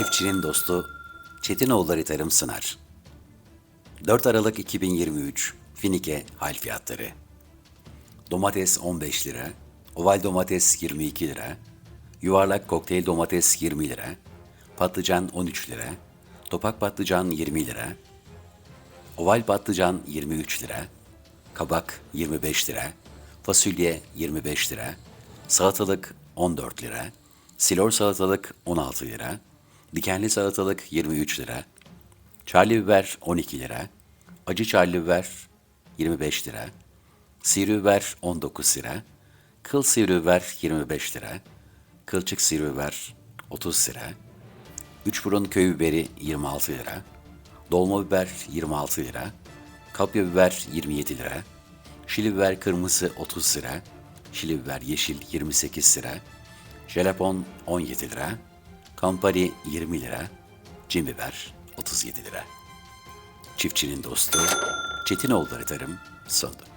Çiftçinin dostu Çetinoğulları Tarım Sınar. 4 Aralık 2023 Finike hal fiyatları. Domates 15 lira, oval domates 22 lira, yuvarlak kokteyl domates 20 lira, patlıcan 13 lira, topak patlıcan 20 lira, oval patlıcan 23 lira, kabak 25 lira, fasulye 25 lira, salatalık 14 lira, silor salatalık 16 lira, dikenli salatalık 23 lira, çarlı biber 12 lira, acı çarlı biber 25 lira, sivri biber 19 lira, kıl sivri biber 25 lira, kılçık sivri biber 30 lira, üç burun köy biberi 26 lira, dolma biber 26 lira, kapya biber 27 lira, şili biber kırmızı 30 lira, şili biber yeşil 28 lira, jelapon 17 lira, kampari 20 lira, cin biber 37 lira. Çiftçinin dostu Çetinoğulları Tarım sundu.